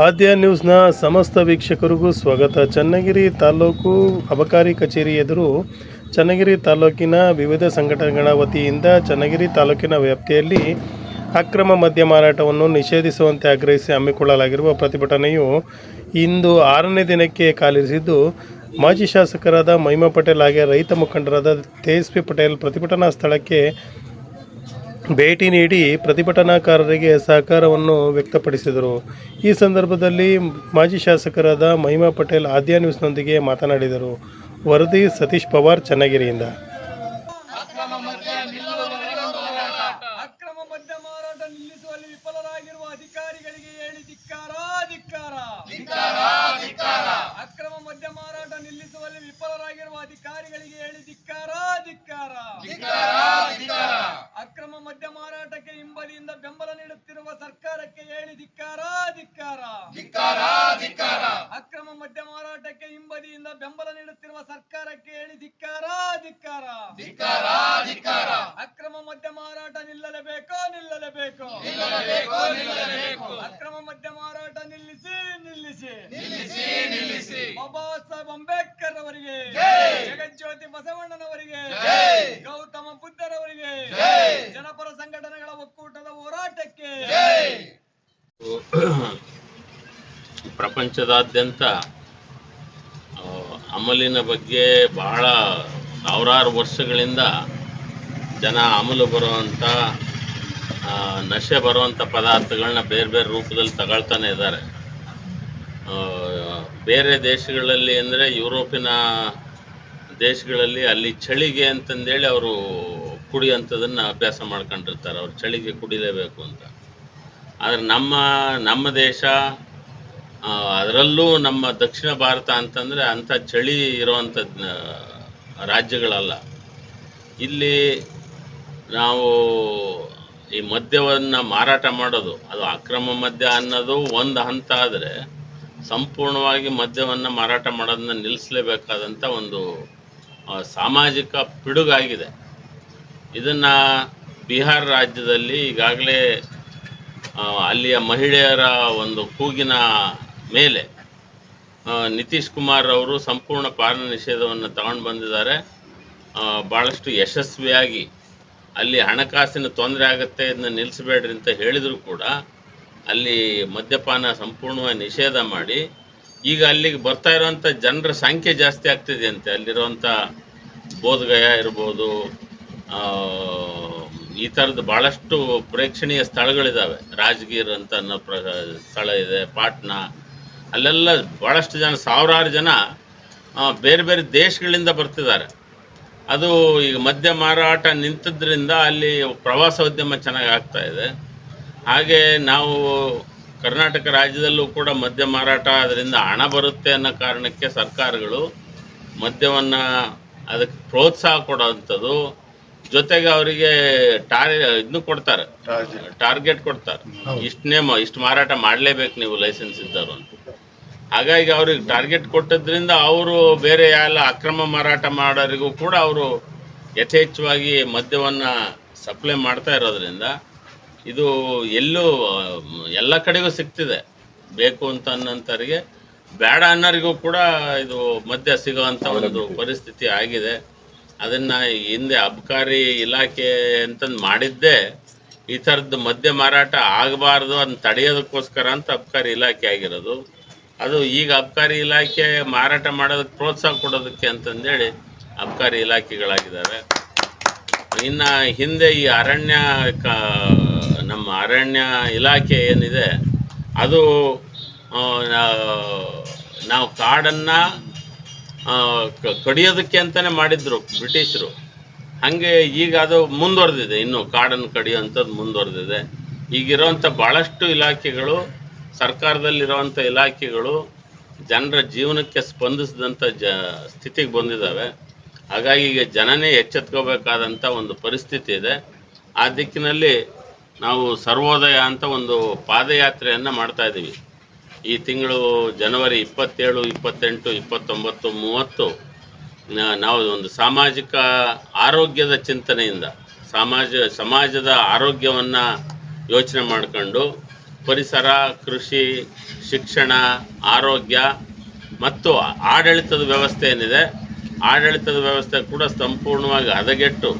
ಆದ್ಯ ನ್ಯೂಸ್ನ ಸಮಸ್ತ ವೀಕ್ಷಕರಿಗೂ ಸ್ವಾಗತ. ಚನ್ನಗಿರಿ ತಾಲೂಕು ಅಬಕಾರಿ ಕಚೇರಿ ಎದುರು ಚನ್ನಗಿರಿ ತಾಲೂಕಿನ ವಿವಿಧ ಸಂಘಟನೆಗಳ ವತಿಯಿಂದ ಚನ್ನಗಿರಿ ತಾಲೂಕಿನ ವ್ಯಾಪ್ತಿಯಲ್ಲಿ ಅಕ್ರಮ ಮದ್ಯ ಮಾರಾಟವನ್ನು ನಿಷೇಧಿಸುವಂತೆ ಆಗ್ರಹಿಸಿ ಹಮ್ಮಿಕೊಳ್ಳಲಾಗಿರುವ ಪ್ರತಿಭಟನೆಯು ಇಂದು ಆರನೇ ದಿನಕ್ಕೆ ಕಾಲಿರಿಸಿದ್ದು, ಮಾಜಿ ಶಾಸಕರಾದ ಮಹಿಮಾ ಪಟೇಲ್ ಹಾಗೆ ರೈತ ಮುಖಂಡರಾದ ತೇಜಸ್ವಿ ಪಟೇಲ್ ಪ್ರತಿಭಟನಾ ಸ್ಥಳಕ್ಕೆ ಭೇಟಿ ನೀಡಿ ಪ್ರತಿಭಟನಾಕಾರರಿಗೆ ಸಹಕಾರವನ್ನು ವ್ಯಕ್ತಪಡಿಸಿದರು. ಈ ಸಂದರ್ಭದಲ್ಲಿ ಮಾಜಿ ಶಾಸಕರಾದ ಮಹಿಮಾ ಪಟೇಲ್ ಆದ್ಯ ನ್ಯೂಸ್ನೊಂದಿಗೆ ಮಾತನಾಡಿದರು. ವರದಿ ಸತೀಶ್ ಪವಾರ್ ಚನ್ನಗಿರಿಯಿಂದ. ಅಕ್ರಮ ಮದ್ಯ ಮಾರಾಟ. ನಿಲ್ಲಿಸುವಲ್ಲಿ ವಿಫಲರಾಗಿರುವ ಅಧಿಕಾರಿಗಳಿಗೆ ಹೇಳಿ ಧಿಕ್ಕಾರ. ಧಿಕ್ಕಾರ. ನಿಲ್ಲಲೇಬೇಕು ಅಕ್ರಮ ಮದ್ಯ ಮಾರಾಟ ನಿಲ್ಲಿಸಿ ನಿಲ್ಲಿಸಿ. ನಿಲ್ಲಿಸಿ ಬಾಬಾ ಸಾಹೇಬ್ ಅಂಬೇಡ್ಕರ್ ಅವರಿಗೆ ಜಗಜ್ಯೋತಿ ಬಸವಣ್ಣನವರಿಗೆ ಗೌತಮ ಬುದ್ಧರವರಿಗೆ ಜನಪರ ಸಂಘಟನೆಗಳ ಒಕ್ಕೂಟದ ಹೋರಾಟಕ್ಕೆ. ಪ್ರಪಂಚದಾದ್ಯಂತ ಅಮಲಿನ ಬಗ್ಗೆ ಬಹಳ ಸಾವಿರಾರು ವರ್ಷಗಳಿಂದ ಜನ ಅಮಲು ಬರುವಂಥ ನಶೆ ಬರುವಂಥ ಪದಾರ್ಥಗಳನ್ನ ಬೇರೆ ಬೇರೆ ರೂಪದಲ್ಲಿ ತಗೊಳ್ತಾನೆ ಇದ್ದಾರೆ. ಬೇರೆ ದೇಶಗಳಲ್ಲಿ ಅಂದರೆ ಯುರೋಪಿನ ದೇಶಗಳಲ್ಲಿ ಅಲ್ಲಿ ಚಳಿಗೆ ಅಂತಂದೇಳಿ ಅವರು ಕುಡಿಯುವಂಥದನ್ನ ಅಭ್ಯಾಸ ಮಾಡ್ಕೊಂಡಿರ್ತಾರೆ. ಅವ್ರು ಚಳಿಗೆ ಕುಡಿಲೇಬೇಕು ಅಂತ. ಆದರೆ ನಮ್ಮ ನಮ್ಮ ದೇಶ ಅದರಲ್ಲೂ ನಮ್ಮ ದಕ್ಷಿಣ ಭಾರತ ಅಂತಂದರೆ ಅಂಥ ಚಳಿ ಇರುವಂಥ ರಾಜ್ಯಗಳಲ್ಲ. ಇಲ್ಲಿ ನಾವು ಈ ಮದ್ಯವನ್ನು ಮಾರಾಟ ಮಾಡೋದು, ಅದು ಅಕ್ರಮ ಮದ್ಯ ಅನ್ನೋದು ಒಂದು ಹಂತ ಆದರೆ ಸಂಪೂರ್ಣವಾಗಿ ಮದ್ಯವನ್ನು ಮಾರಾಟ ಮಾಡೋದನ್ನ ನಿಲ್ಲಿಸಲೇಬೇಕಾದಂಥ ಒಂದು ಸಾಮಾಜಿಕ ಪಿಡುಗಾಗಿದೆ. ಇದನ್ನು ಬಿಹಾರ ರಾಜ್ಯದಲ್ಲಿ ಈಗಾಗಲೇ ಅಲ್ಲಿಯ ಮಹಿಳೆಯರ ಒಂದು ಕೂಗಿನ ಮೇಲೆ ನಿತೀಶ್ ಕುಮಾರ್ ಅವರು ಸಂಪೂರ್ಣ ಪಾನ ನಿಷೇಧವನ್ನು ತಗೊಂಡು ಬಂದಿದ್ದಾರೆ. ಭಾಳಷ್ಟು ಯಶಸ್ವಿಯಾಗಿ ಅಲ್ಲಿ ಹಣಕಾಸಿನ ತೊಂದರೆ ಆಗುತ್ತೆ ಇದನ್ನ ನಿಲ್ಲಿಸಬೇಡ್ರಿ ಅಂತ ಹೇಳಿದರೂ ಕೂಡ ಅಲ್ಲಿ ಮದ್ಯಪಾನ ಸಂಪೂರ್ಣವಾಗಿ ನಿಷೇಧ ಮಾಡಿ, ಈಗ ಅಲ್ಲಿಗೆ ಬರ್ತಾ ಇರುವಂಥ ಜನರ ಸಂಖ್ಯೆ ಜಾಸ್ತಿ ಆಗ್ತಿದೆ ಅಂತೆ. ಅಲ್ಲಿರುವಂಥ ಬೋಧಗಯ ಇರ್ಬೋದು ಈ ಥರದ್ದು ಭಾಳಷ್ಟು ಪ್ರೇಕ್ಷಣೀಯ ಸ್ಥಳಗಳಿದ್ದಾವೆ ರಾಜಗೀರ್ ಅಂತ ಅನ್ನೋ ಪ್ರ, ಸ್ಥಳ ಇದೆ, ಪಾಟ್ನಾ, ಅಲ್ಲೆಲ್ಲ ಭಾಳಷ್ಟು ಜನ, ಸಾವಿರಾರು ಜನ ಬೇರೆ ಬೇರೆ ದೇಶಗಳಿಂದ ಬರ್ತಿದ್ದಾರೆ. ಅದು ಈಗ ಮದ್ಯ ಮಾರಾಟ ನಿಂತದ್ರಿಂದ ಅಲ್ಲಿ ಪ್ರವಾಸೋದ್ಯಮ ಚೆನ್ನಾಗಿ ಆಗ್ತಾ ಇದೆ. ಹಾಗೆ ನಾವು ಕರ್ನಾಟಕ ರಾಜ್ಯದಲ್ಲೂ ಕೂಡ ಮದ್ಯ ಮಾರಾಟ ಅದರಿಂದ ಹಣ ಬರುತ್ತೆ ಅನ್ನೋ ಕಾರಣಕ್ಕೆ ಸರ್ಕಾರಗಳು ಮದ್ಯವನ್ನು ಅದಕ್ಕೆ ಪ್ರೋತ್ಸಾಹ ಕೊಡೋವಂಥದ್ದು ಜೊತೆಗೆ ಅವರಿಗೆ ಟಾರ್ ಇದನ್ನು ಕೊಡ್ತಾರೆ. ಟಾರ್ಗೆಟ್. ಕೊಡ್ತಾರೆ. ಇಷ್ಟು ನೇಮ ಇಷ್ಟು ಮಾರಾಟ ಮಾಡಲೇಬೇಕು ನೀವು ಲೈಸೆನ್ಸ್ ಇದ್ದವರು ಅಂತ. ಹಾಗಾಗಿ ಅವ್ರಿಗೆ ಟಾರ್ಗೆಟ್ ಕೊಟ್ಟದ್ರಿಂದ ಅವರು ಬೇರೆ ಎಲ್ಲ ಅಕ್ರಮ ಮಾರಾಟ ಮಾಡೋರಿಗೂ ಕೂಡ ಅವರು ಯಥೇಚ್ಛವಾಗಿ ಮದ್ಯವನ್ನು ಸಪ್ಲೈ ಮಾಡ್ತಾ ಇರೋದ್ರಿಂದ ಇದು ಎಲ್ಲೂ ಎಲ್ಲ ಕಡೆಗೂ ಸಿಗ್ತಿದೆ. ಬೇಕು ಅಂತ ಅನ್ನೋಂಥವ್ರಿಗೆ ಬೇಡ ಅನ್ನೋರಿಗೂ ಕೂಡ ಇದು ಮದ್ಯ ಸಿಗೋವಂಥ ಒಂದು ಪರಿಸ್ಥಿತಿ ಆಗಿದೆ. ಅದನ್ನು ಹಿಂದೆ ಅಬಕಾರಿ ಇಲಾಖೆ ಅಂತಂದು ಮಾಡಿದ್ದೇ. ಈ ಥರದ್ದು ಮದ್ಯ ಮಾರಾಟ ಆಗಬಾರ್ದು ಅದನ್ನ ತಡೆಯೋದಕ್ಕೋಸ್ಕರ ಅಂತ ಅಬಕಾರಿ ಇಲಾಖೆ ಆಗಿರೋದು. ಅದು ಈಗ ಅಬ್ಕಾರಿ ಇಲಾಖೆ ಮಾರಾಟ ಮಾಡೋದಕ್ಕೆ ಪ್ರೋತ್ಸಾಹ ಕೊಡೋದಕ್ಕೆ ಅಂತಂದೇಳಿ ಅಬ್ಕಾರಿ ಇಲಾಖೆಗಳಾಗಿದ್ದಾವೆ ಇನ್ನು ಹಿಂದೆ ಈ ಅರಣ್ಯ ಕ, ನಮ್ಮ ಅರಣ್ಯ ಇಲಾಖೆ ಏನಿದೆ, ಅದು ನಾವು ಕಾಡನ್ನು ಕಡಿಯೋದಕ್ಕೆ ಅಂತಲೇ ಮಾಡಿದ್ರು ಬ್ರಿಟಿಷರು. ಹಾಗೆ ಈಗ ಅದು ಮುಂದುವರೆದಿದೆ, ಇನ್ನು ಕಾಡನ್ನು ಕಡಿಯೋಂಥದ್ದು ಮುಂದುವರೆದಿದೆ. ಈಗಿರೋಂಥ ಭಾಳಷ್ಟು ಇಲಾಖೆಗಳು ಸರ್ಕಾರದಲ್ಲಿರುವಂಥ ಇಲಾಖೆಗಳು ಜನರ ಜೀವನಕ್ಕೆ ಸ್ಪಂದಿಸಿದಂಥ ಜ ಸ್ಥಿತಿಗೆ ಬಂದಿದ್ದಾವೆ. ಹಾಗಾಗಿ ಈಗ ಜನನೇ ಎಚ್ಚೆತ್ಕೋಬೇಕಾದಂಥ ಒಂದು ಪರಿಸ್ಥಿತಿ ಇದೆ. ಆ ದಿಕ್ಕಿನಲ್ಲಿ ನಾವು ಸರ್ವೋದಯ ಅಂತ ಒಂದು ಪಾದಯಾತ್ರೆಯನ್ನು ಮಾಡ್ತಾ ಇದ್ದೀವಿ. ಈ ತಿಂಗಳು ಜನವರಿ ಇಪ್ಪತ್ತೇಳು, ಇಪ್ಪತ್ತೆಂಟು, ಇಪ್ಪತ್ತೊಂಬತ್ತು, ಮೂವತ್ತು ನಾವು ಒಂದು ಸಾಮಾಜಿಕ ಆರೋಗ್ಯದ ಚಿಂತನೆಯಿಂದ, ಸಮಾಜ, ಸಮಾಜದ ಆರೋಗ್ಯವನ್ನು ಯೋಚನೆ ಮಾಡ್ಕೊಂಡು ಪರಿಸರ, ಕೃಷಿ, ಶಿಕ್ಷಣ, ಆರೋಗ್ಯ ಮತ್ತು ಆಡಳಿತದ ವ್ಯವಸ್ಥೆ ಏನಿದೆ, ಆಡಳಿತದ ವ್ಯವಸ್ಥೆ ಕೂಡ ಸಂಪೂರ್ಣವಾಗಿ ಹದಗೆಟ್ಟು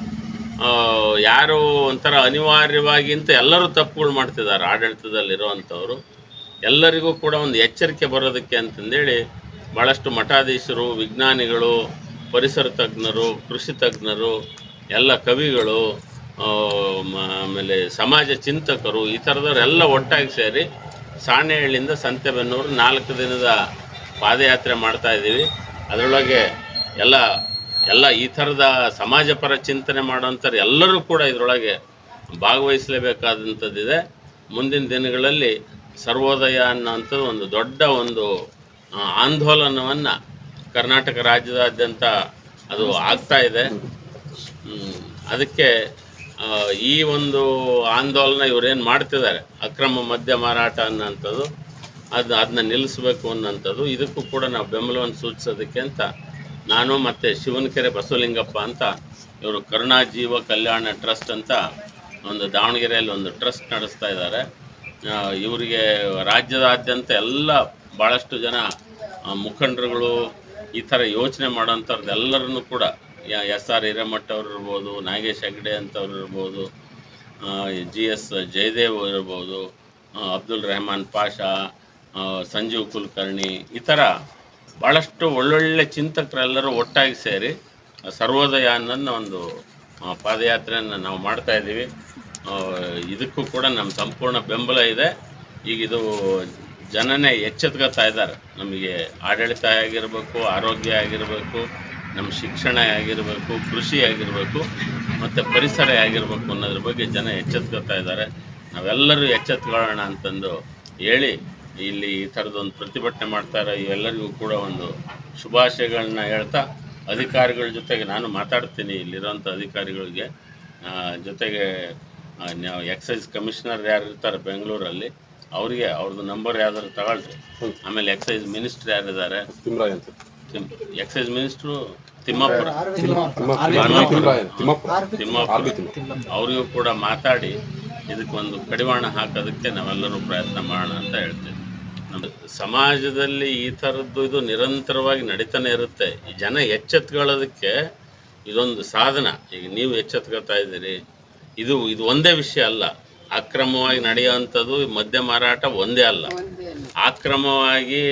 ಯಾರು ಒಂಥರ ಅನಿವಾರ್ಯವಾಗಿ ಅಂತ ಎಲ್ಲರೂ ತಪ್ಪುಗಳು ಮಾಡ್ತಿದ್ದಾರೆ ಆಡಳಿತದಲ್ಲಿರುವಂಥವ್ರು. ಎಲ್ಲರಿಗೂ ಕೂಡ ಒಂದು ಎಚ್ಚರಿಕೆ ಬರೋದಕ್ಕೆ ಅಂತಂದೇಳಿ ಭಾಳಷ್ಟು ಮಠಾಧೀಶರು, ವಿಜ್ಞಾನಿಗಳು, ಪರಿಸರ ತಜ್ಞರು, ಕೃಷಿ ತಜ್ಞರು, ಎಲ್ಲ ಕವಿಗಳು ಆಮೇಲೆ ಸಮಾಜ ಚಿಂತಕರು ಈ ಥರದವರೆಲ್ಲ ಒಟ್ಟಾಗಿ ಸೇರಿ ಸಾಣೆಹಳ್ಳಿಯಿಂದ ಸಂತೆಬೆನ್ನೂರು ನಾಲ್ಕು ದಿನದ ಪಾದಯಾತ್ರೆ ಮಾಡ್ತಾ ಇದ್ದೀವಿ. ಅದರೊಳಗೆ ಎಲ್ಲ ಎಲ್ಲ ಈ ಥರದ ಸಮಾಜ ಪರ ಚಿಂತನೆ ಮಾಡೋಂಥವ್ರು ಎಲ್ಲರೂ ಕೂಡ ಇದರೊಳಗೆ ಭಾಗವಹಿಸಲೇಬೇಕಾದಂಥದ್ದಿದೆ. ಮುಂದಿನ ದಿನಗಳಲ್ಲಿ ಸರ್ವೋದಯ ಅನ್ನೋಂಥದ್ದು ಒಂದು ದೊಡ್ಡ ಒಂದು ಆಂದೋಲನವನ್ನು ಕರ್ನಾಟಕ ರಾಜ್ಯದಾದ್ಯಂತ ಅದು ಆಗ್ತಾ ಇದೆ. ಅದಕ್ಕೆ ಈ ಒಂದು ಆಂದೋಲನ ಇವರೇನು ಮಾಡ್ತಿದ್ದಾರೆ? ಅಕ್ರಮ ಮದ್ಯ ಮಾರಾಟ ಅನ್ನೋಂಥದ್ದು, ಅದು ಅದನ್ನ ನಿಲ್ಲಿಸಬೇಕು ಅನ್ನೋಂಥದ್ದು, ಇದಕ್ಕೂ ಕೂಡ ನಾವು ಬೆಂಬಲವನ್ನು ಸೂಚಿಸೋದಕ್ಕೆ ಅಂತ ನಾನು ಮತ್ತು ಶಿವನಕೆರೆ ಬಸವಲಿಂಗಪ್ಪ ಅಂತ ಇವರು ಕರುಣಾ ಜೀವ ಕಲ್ಯಾಣ ಟ್ರಸ್ಟ್ ಅಂತ ಒಂದು ದಾವಣಗೆರೆಯಲ್ಲಿ ಒಂದು ಟ್ರಸ್ಟ್ ನಡೆಸ್ತಾ ಇದ್ದಾರೆ. ಇವರಿಗೆ ರಾಜ್ಯದಾದ್ಯಂತ ಎಲ್ಲ ಭಾಳಷ್ಟು ಜನ ಮುಖಂಡರುಗಳು ಈ ಥರ ಯೋಚನೆ ಮಾಡೋಂಥವ್ರದ್ದು ಎಲ್ಲರನ್ನು ಕೂಡ ಎಸ್ ಆರ್ ಹಿರೇಮಠ ಅವ್ರು ಇರ್ಬೋದು, ನಾಗೇಶ್ ಹೆಗ್ಡೆ ಅಂತವ್ರು ಇರ್ಬೋದು ಜಿ ಎಸ್ ಜಯದೇವ್ ಇರ್ಬೋದು ಅಬ್ದುಲ್ ರೆಹಮಾನ್ ಪಾಷಾ ಸಂಜೀವ್ ಕುಲಕರ್ಣಿ, ಈ ಥರ ಭಾಳಷ್ಟು ಒಳ್ಳೊಳ್ಳೆ ಚಿಂತಕರೆಲ್ಲರೂ ಒಟ್ಟಾಗಿ ಸೇರಿ ಸರ್ವೋದಯ ಅನ್ನೋದನ್ನ ಒಂದು ಪಾದಯಾತ್ರೆಯನ್ನು ನಾವು ಮಾಡ್ತಾ ಇದ್ದೀವಿ. ಇದಕ್ಕೂ ಕೂಡ ನಮ್ಮ ಸಂಪೂರ್ಣ ಬೆಂಬಲ ಇದೆ. ಈಗ ಇದು ಜನನೇ ಎಚ್ಚೆತ್ಕೋತಾ ಇದ್ದಾರೆ. ನಮಗೆ ಆಡಳಿತ ಆಗಿರಬೇಕು, ಆರೋಗ್ಯ ಆಗಿರಬೇಕು ನಮ್ಮ ಶಿಕ್ಷಣ ಆಗಿರಬೇಕು ಕೃಷಿ ಆಗಿರಬೇಕು ಮತ್ತು ಪರಿಸರ ಆಗಿರಬೇಕು ಅನ್ನೋದ್ರ ಬಗ್ಗೆ ಜನ ಎಚ್ಚೆತ್ಕೊತಾ ಇದ್ದಾರೆ. ನಾವೆಲ್ಲರೂ ಎಚ್ಚೆತ್ಕೊಳ್ಳೋಣ ಅಂತಂದು ಹೇಳಿ ಇಲ್ಲಿ ಈ ಥರದೊಂದು ಪ್ರತಿಭಟನೆ ಮಾಡ್ತಾರೆ. ಇವೆಲ್ಲರಿಗೂ ಕೂಡ ಒಂದು ಶುಭಾಶಯಗಳನ್ನ ಹೇಳ್ತಾ ಅಧಿಕಾರಿಗಳ ಜೊತೆಗೆ ನಾನು ಮಾತಾಡ್ತೀನಿ. ಇಲ್ಲಿರೋಂಥ ಅಧಿಕಾರಿಗಳಿಗೆ ಜೊತೆಗೆ ಎಕ್ಸೈಸ್ ಕಮಿಷನರ್ ಯಾರು ಇರ್ತಾರೆ ಬೆಂಗಳೂರಲ್ಲಿ ಅವರಿಗೆ ಅವ್ರದ್ದು ನಂಬರ್ ಯಾವ್ದಾದ್ರು ತಗೊಳ್ರಿ. ಆಮೇಲೆ ಎಕ್ಸೈಸ್ ಮಿನಿಸ್ಟರ್ ಯಾರಿದ್ದಾರೆ? Excise minister Timmapur. ತಿಮ್ಮಾಪುರ. ಅವರಿಗೂ ಕೂಡ ಮಾತಾಡಿ ಇದಕ್ಕೆ ಒಂದು ಕಡಿವಾಣ ಹಾಕೋದಕ್ಕೆ ನಾವೆಲ್ಲರೂ ಪ್ರಯತ್ನ ಮಾಡೋಣ ಅಂತ ಹೇಳ್ತೇವೆ. ನಮ್ಮ ಸಮಾಜದಲ್ಲಿ ಈ ಥರದ್ದು ಇದು ನಿರಂತರವಾಗಿ ನಡೀತಾನೆ ಇರುತ್ತೆ. ಈ ಜನ ಎಚ್ಚೆತ್ಕೊಳ್ಳೋದಕ್ಕೆ ಇದೊಂದು ಸಾಧನ. ಈಗ ನೀವು ಎಚ್ಚೆತ್ಕೊಳ್ತಾ ಇದ್ದೀರಿ. ಇದು ಇದು ಒಂದೇ ವಿಷಯ ಅಲ್ಲ. ಅಕ್ರಮವಾಗಿ ನಡೆಯುವಂಥದ್ದು ಮದ್ಯ ಮಾರಾಟ ಒಂದೇ ಅಲ್ಲ. ಅಕ್ರಮವಾಗಿ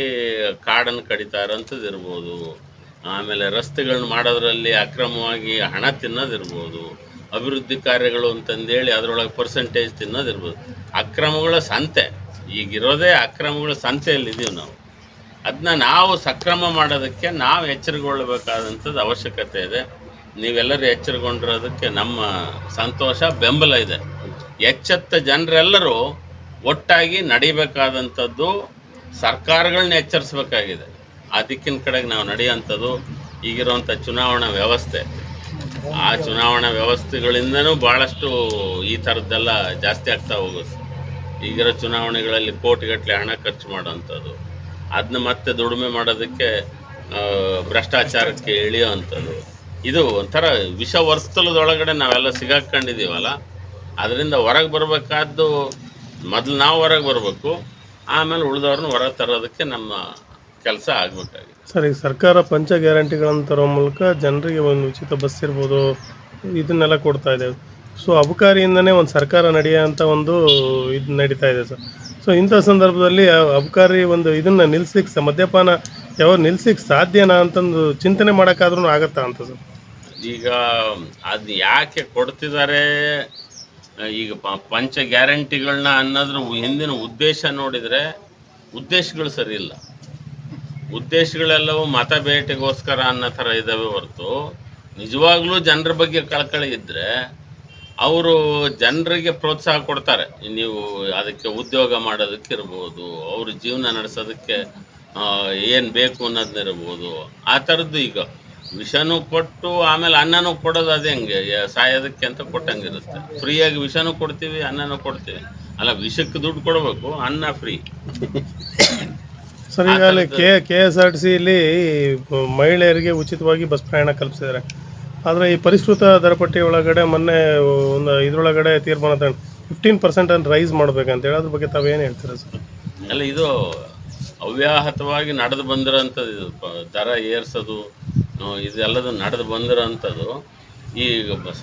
ಕಾಡನ್ನು ಕಡಿತಾ ಇರೋಂಥದ್ದು ಇರ್ಬೋದು ಆಮೇಲೆ ರಸ್ತೆಗಳನ್ನ ಮಾಡೋದ್ರಲ್ಲಿ ಅಕ್ರಮವಾಗಿ ಹಣ ತಿನ್ನೋದಿರ್ಬೋದು. ಅಭಿವೃದ್ಧಿ ಕಾರ್ಯಗಳು ಅಂತಂದೇಳಿ ಅದರೊಳಗೆ ಪರ್ಸೆಂಟೇಜ್ ತಿನ್ನೋದಿರ್ಬೋದು. ಅಕ್ರಮಗಳ ಸಂತೆ, ಈಗಿರೋದೇ ಅಕ್ರಮಗಳ ಸಂತೆಯಲ್ಲಿದ್ದೀವಿ ನಾವು. ಅದನ್ನ ನಾವು ಸಕ್ರಮ ಮಾಡೋದಕ್ಕೆ ನಾವು ಎಚ್ಚರಗೊಳ್ಳಬೇಕಾದಂಥದ್ದು ಅವಶ್ಯಕತೆ ಇದೆ. ನೀವೆಲ್ಲರೂ ಎಚ್ಚರಗೊಂಡಿರೋದಕ್ಕೆ ನಮ್ಮ ಸಂತೋಷ, ಬೆಂಬಲ ಇದೆ. ಎಚ್ಚೆತ್ತ ಜನರೆಲ್ಲರೂ ಒಟ್ಟಾಗಿ ನಡಿಬೇಕಾದಂಥದ್ದು ಸರ್ಕಾರಗಳನ್ನ ಎಚ್ಚರಿಸಬೇಕಾಗಿದೆ. ಆ ದಿಕ್ಕಿನ ಕಡೆಗೆ ನಾವು ನಡೆಯುವಂಥದ್ದು ಈಗಿರುವಂಥ ಚುನಾವಣಾ ವ್ಯವಸ್ಥೆ. ಆ ಚುನಾವಣಾ ವ್ಯವಸ್ಥೆಗಳಿಂದನೂ ಭಾಳಷ್ಟು ಈ ಥರದ್ದೆಲ್ಲ ಜಾಸ್ತಿ ಆಗ್ತಾ ಹೋಗುತ್ತೆ ಈಗಿರೋ ಚುನಾವಣೆಗಳಲ್ಲಿ ಕೋಟಿಗಟ್ಟಲೆ ಹಣ ಖರ್ಚು ಮಾಡೋವಂಥದ್ದು ಅದನ್ನ ಮತ್ತೆ ದುಡಿಮೆ ಮಾಡೋದಕ್ಕೆ ಭ್ರಷ್ಟಾಚಾರಕ್ಕೆ ಇಳಿಯೋವಂಥದ್ದು ಇದು ಒಂಥರ ವಿಷ ವರ್ತುಲದೊಳಗಡೆ ನಾವೆಲ್ಲ ಸಿಗಾಕೊಂಡಿದ್ದೀವಲ್ಲ, ಅದರಿಂದ ಹೊರಗೆ ಬರಬೇಕಾದ್ದು ಮೊದಲು ನಾವು ಹೊರಗೆ ಬರಬೇಕು ಆಮೇಲೆ ಉಳಿದವ್ರನ್ನ ಹೊರಗೆ ತರೋದಕ್ಕೆ ನಮ್ಮ ಕೆಲಸ ಆಗಬೇಕಾಗಿದೆ. ಸರ್ ಈಗ ಸರ್ಕಾರ ಪಂಚ ಗ್ಯಾರಂಟಿಗಳನ್ನು ತರೋ ಮೂಲಕ ಜನರಿಗೆ ಒಂದು ಉಚಿತ ಬಸ್ ಇರ್ಬೋದು ಇದನ್ನೆಲ್ಲ ಕೊಡ್ತಾ ಇದೆ. ಸೊ ಅಬಕಾರಿಯಿಂದನೇ ಒಂದು ಸರ್ಕಾರ ನಡೆಯೋಂಥ ಒಂದು ಇದು ನಡೀತಾ ಇದೆ ಸರ್. ಸೊ ಇಂಥ ಸಂದರ್ಭದಲ್ಲಿ ಅಬಕಾರಿ ಒಂದು ಇದನ್ನು ನಿಲ್ಸಲಿಕ್ಕೆ ಮದ್ಯಪಾನ ಯಾವ ನಿಲ್ಸಲಿಕ್ಕೆ ಸಾಧ್ಯನಾ ಅಂತಂದು ಚಿಂತನೆ ಮಾಡೋಕ್ಕಾದ್ರೂ ಆಗತ್ತಾ ಅಂತ ಸರ್? ಈಗ ಅದು ಯಾಕೆ ಕೊಡ್ತಿದ್ದಾರೆ ಈಗ ಪಂಚ ಗ್ಯಾರಂಟಿಗಳನ್ನ ಅನ್ನೋದ್ರ ಹಿಂದಿನ ಉದ್ದೇಶ ನೋಡಿದರೆ ಉದ್ದೇಶಗಳು ಸರಿ ಇಲ್ಲ. ಉದ್ದೇಶಗಳೆಲ್ಲವೂ ಮತ ಬೇಟೆಗೋಸ್ಕರ ಅನ್ನೋ ಥರ ಇದ್ದಾವೆ ಹೊರತು. ನಿಜವಾಗ್ಲೂ ಜನರ ಬಗ್ಗೆ ಕಳಕಳಿ ಇದ್ದರೆ ಅವರು ಜನರಿಗೆ ಪ್ರೋತ್ಸಾಹ ಕೊಡ್ತಾರೆ. ನೀವು ಅದಕ್ಕೆ ಉದ್ಯೋಗ ಮಾಡೋದಕ್ಕೆ ಇರ್ಬೋದು ಅವ್ರ ಜೀವನ ನಡೆಸೋದಕ್ಕೆ ಏನು ಬೇಕು ಅನ್ನೋದನ್ನಿರ್ಬೋದು ಆ ಥರದ್ದು ಈಗ. ವಿಷನೂ ಕೊಟ್ಟು ಆಮೇಲೆ ಅನ್ನನೂ ಕೊಡೋದು ಅದೇ ಹೆಂಗೆ ಸಾಯೋದಕ್ಕೆ ಅಂತ ಕೊಟ್ಟಂಗಿರುತ್ತೆ. ಫ್ರೀಯಾಗಿ ವಿಷನೂ ಕೊಡ್ತೀವಿ ಅನ್ನನೂ ಕೊಡ್ತೀವಿ. ಅಲ್ಲ ವಿಷಕ್ಕೆ ದುಡ್ಡು ಕೊಡಬೇಕು ಅನ್ನ ಫ್ರೀ. ಸರ್ ಈಗ ಅಲ್ಲಿ K K S R T ಸಿಲಿ ಮಹಿಳೆಯರಿಗೆ ಉಚಿತವಾಗಿ ಬಸ್ ಪ್ರಯಾಣ ಕಲ್ಪಿಸಿದ್ದಾರೆ. ಆದರೆ ಈ ಪರಿಷ್ಕೃತ ದರಪಟ್ಟಿ ಒಳಗಡೆ ಮೊನ್ನೆ ಒಂದು ಇದರೊಳಗಡೆ ತೀರ್ಮಾನ ತಗೊಂಡು ಫಿಫ್ಟೀನ್ ಪರ್ಸೆಂಟ್ ಅಂತ ರೈಸ್ ಮಾಡ್ಬೇಕಂತೇಳಿ ಅದ್ರ ಬಗ್ಗೆ ತಾವೇನು ಹೇಳ್ತೀರಾ ಸರ್? ಅಲ್ಲ ಇದು ಅವ್ಯಾಹತವಾಗಿ ನಡೆದು ಬಂದಿರೋಂಥದ್ದು ಇದು ದರ ಏರ್ಸೋದು ಇದೆಲ್ಲದು ನಡೆದು ಬಂದಿರೋಂಥದ್ದು ಈ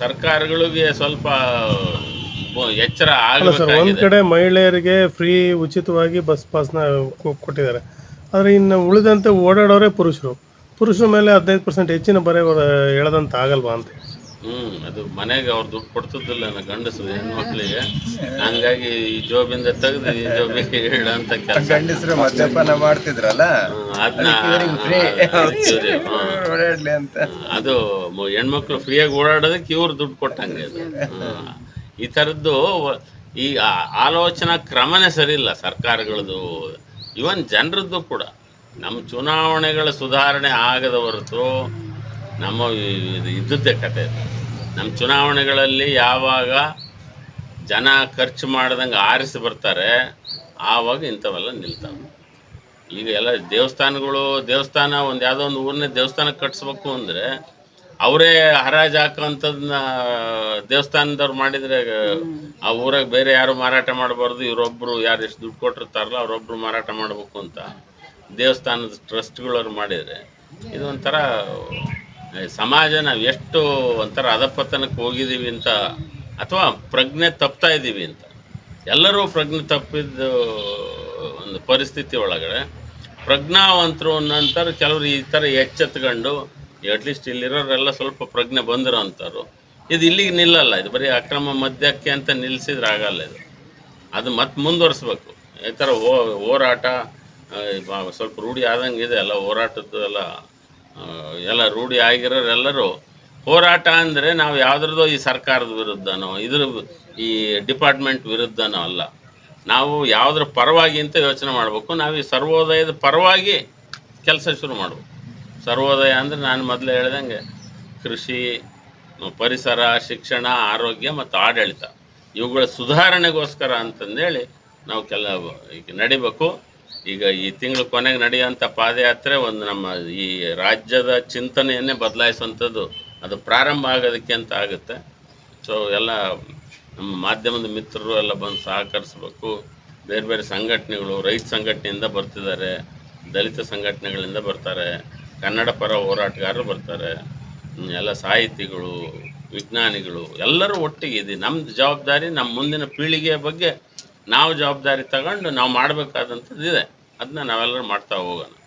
ಸರ್ಕಾರಗಳಿಗೆ ಸ್ವಲ್ಪ ಎಚ್ಚರ ಅಲ್ಲ ಸರ್ ಒಂದ್ ಕಡೆ ಮಹಿಳೆಯರಿಗೆ ಫ್ರೀ ಉಚಿತವಾಗಿ ಬಸ್ ಪಾಸ್ನ ಕೊಟ್ಟಿದ್ದಾರೆ. ಆದರೆ ಇನ್ನು ಉಳಿದಂತೆ ಓಡಾಡೋರೇ ಪುರುಷರು. ಪುರುಷರ ಮೇಲೆ ಹದಿನೈದು ಪರ್ಸೆಂಟ್ ಹೆಚ್ಚಿನ ಬರೆ ಹೇಳದಂತ ಆಗಲ್ವಾ ಅಂತ ಹ್ಮ್ ಅದು ಮನೆಗೆ ಅವ್ರು ದುಡ್ಡು ಕೊಡ್ತಿದ್ದಿಲ್ಲ ನನ್ನ ಗಂಡಸರು ಹೆಣ್ಮಕ್ಳಿಗೆ. ಹಂಗಾಗಿ ಈ ಜೋಬಿಂದ ತೆಗೆದು ಈ ಜೋಬಿಗೆ ಇಡಂತ ಕೆಲಸ. ಗಂಡಸರು ಮದ್ಯಪಾನ ಮಾಡ್ತಿದ್ರಲ್ಲ? ಅದನ್ನ ಓಡಾಡ್ಲಿ ಅಂತ. ಅದು ಹೆಣ್ಮಕ್ಳು ಫ್ರೀಯಾಗಿ ಓಡಾಡೋದಕ್ಕೆ ಇವ್ರು ದುಡ್ಡು ಕೊಟ್ಟಂಗೆ. ಈ ಥರದ್ದು ಈ ಆಲೋಚನಾ ಕ್ರಮನೇ ಸರಿ ಇಲ್ಲ ಸರ್ಕಾರಗಳದ್ದು. ಇವನ್ ಜನರದ್ದು ಕೂಡ. ನಮ್ಮ ಚುನಾವಣೆಗಳ ಸುಧಾರಣೆ ಆಗದ ಹೊರತು ನಮ್ಮ ಇದ್ದದ್ದೇ ಕತೆ ನಮ್ಮ ಚುನಾವಣೆಗಳಲ್ಲಿ ಯಾವಾಗ ಜನ ಖರ್ಚು ಮಾಡ್ದಂಗೆ ಆರಿಸಿ ಬರ್ತಾರೆ ಆವಾಗ ಇಂಥವೆಲ್ಲ ನಿಲ್ತಾವೆ. ಈಗ ಎಲ್ಲ ದೇವಸ್ಥಾನಗಳು ದೇವಸ್ಥಾನ ಒಂದು ಯಾವುದೋ ಒಂದು ಊರನ್ನೇ ದೇವಸ್ಥಾನ ಕಟ್ಸ್ಬೇಕು ಅಂದರೆ ಅವರೇ ಹರಾಜು ಹಾಕೋಂಥದ್ದನ್ನ ದೇವಸ್ಥಾನದವ್ರು ಮಾಡಿದರೆ ಆ ಊರಾಗೆ ಬೇರೆ ಯಾರು ಮಾರಾಟ ಮಾಡಬಾರ್ದು ಇವರೊಬ್ಬರು ಯಾರು ಎಷ್ಟು ದುಡ್ಡು ಕೊಟ್ಟಿರ್ತಾರಲ್ಲ ಅವರೊಬ್ಬರು ಮಾರಾಟ ಮಾಡಬೇಕು ಅಂತ ದೇವಸ್ಥಾನದ ಟ್ರಸ್ಟ್ಗಳವ್ರು ಮಾಡಿದರೆ ಇದು ಒಂಥರ ಏ, ಸಮಾಜ ನಾವು ಎಷ್ಟು ಒಂಥರ ಅಧಪತನಕ್ಕೆ ಹೋಗಿದ್ದೀವಿ ಅಂತ, ಅಥವಾ ಪ್ರಜ್ಞೆ ತಪ್ತಾ ಇದ್ದೀವಿ ಅಂತ. ಎಲ್ಲರೂ ಪ್ರಜ್ಞೆ ತಪ್ಪಿದ್ದು ಒಂದು ಪರಿಸ್ಥಿತಿ ಒಳಗಡೆ. ಪ್ರಜ್ಞಾವಂತರು ಅನ್ನೋಂಥವ್ರು ಕೆಲವರು ಈ ಥರ ಎಚ್ಚೆತ್ಕೊಂಡು ಅಟ್ಲೀಸ್ಟ್ ಇಲ್ಲಿರೋರೆಲ್ಲ ಸ್ವಲ್ಪ ಪ್ರಜ್ಞೆ ಬಂದಿರೋ ಅಂಥವ್ರು. ಇದು ಇಲ್ಲಿಗೆ ನಿಲ್ಲಲ್ಲ, ಇದು ಬರೀ ಅಕ್ರಮ ಮದ್ಯಕ್ಕೆ ಅಂತ ನಿಲ್ಲಿಸಿದ್ರೆ ಆಗಲ್ಲ ಇದು. ಅದು ಮತ್ತೆ ಮುಂದುವರಿಸ್ಬೇಕು. ಈ ಥರ ಹೋರಾಟ ಸ್ವಲ್ಪ ರೂಢಿ ಆದಂಗೆ ಇದೆ, ಎಲ್ಲ ಹೋರಾಟದ್ದು ಎಲ್ಲ ಎಲ್ಲ ರೂಢಿ ಆಗಿರೋರೆಲ್ಲರೂ ಹೋರಾಟ ಅಂದರೆ ನಾವು ಯಾವುದ್ರದ್ದೋ ಈ ಸರ್ಕಾರದ ವಿರುದ್ಧನೋ, ಇದ್ರ ಈ ಡಿಪಾರ್ಟ್ಮೆಂಟ್ ವಿರುದ್ಧನೋ ಅಲ್ಲ. ನಾವು ಯಾವುದ್ರ ಪರವಾಗಿ ಅಂತ ಯೋಚನೆ ಮಾಡಬೇಕು. ನಾವು ಈ ಸರ್ವೋದಯದ ಪರವಾಗಿ ಕೆಲಸ ಶುರು ಮಾಡಬೇಕು. ಸರ್ವೋದಯ ಅಂದರೆ ನಾನು ಮೊದಲೇ ಹೇಳ್ದಂಗೆ ಕೃಷಿ, ಪರಿಸರ, ಶಿಕ್ಷಣ, ಆರೋಗ್ಯ ಮತ್ತು ಆಡಳಿತ. ಇವುಗಳ ಸುಧಾರಣೆಗೋಸ್ಕರ ಅಂತಂದೇಳಿ ನಾವು ಕೆಲ, ಈಗ ನಡಿಬೇಕು. ಈಗ ಈ ತಿಂಗಳ ಕೊನೆಗೆ ನಡೆಯುವಂಥ ಪಾದಯಾತ್ರೆ ಒಂದು ನಮ್ಮ ಈ ರಾಜ್ಯದ ಚಿಂತನೆಯನ್ನೇ ಬದಲಾಯಿಸುವಂಥದ್ದು. ಅದು ಪ್ರಾರಂಭ ಆಗೋದಕ್ಕೆ ಅಂತ ಆಗುತ್ತೆ. ಸೊ ಎಲ್ಲ ನಮ್ಮ ಮಾಧ್ಯಮದ ಮಿತ್ರರು ಎಲ್ಲ ಬಂದು ಸಹಕರಿಸಬೇಕು. ಬೇರೆ ಬೇರೆ ಸಂಘಟನೆಗಳು, ರೈತ ಸಂಘಟನೆಯಿಂದ ಬರ್ತಿದ್ದಾರೆ, ದಲಿತ ಸಂಘಟನೆಗಳಿಂದ ಬರ್ತಾರೆ, ಕನ್ನಡ ಪರ ಹೋರಾಟಗಾರರು ಬರ್ತಾರೆ. ಎಲ್ಲ ಸಾಹಿತಿಗಳು, ವಿಜ್ಞಾನಿಗಳು ಎಲ್ಲರೂ ಒಟ್ಟಿಗೆ ಇದೆ ನಮ್ಮದು ಜವಾಬ್ದಾರಿ ನಮ್ಮ ಮುಂದಿನ ಪೀಳಿಗೆಯ ಬಗ್ಗೆ ನಾವು ಜವಾಬ್ದಾರಿ ತಗೊಂಡು ನಾವು ಮಾಡಬೇಕಾದಂಥದ್ದು ಇದೆ. ಅದನ್ನ ನಾವೆಲ್ಲರೂ ಮಾಡ್ತಾ ಹೋಗೋಣ.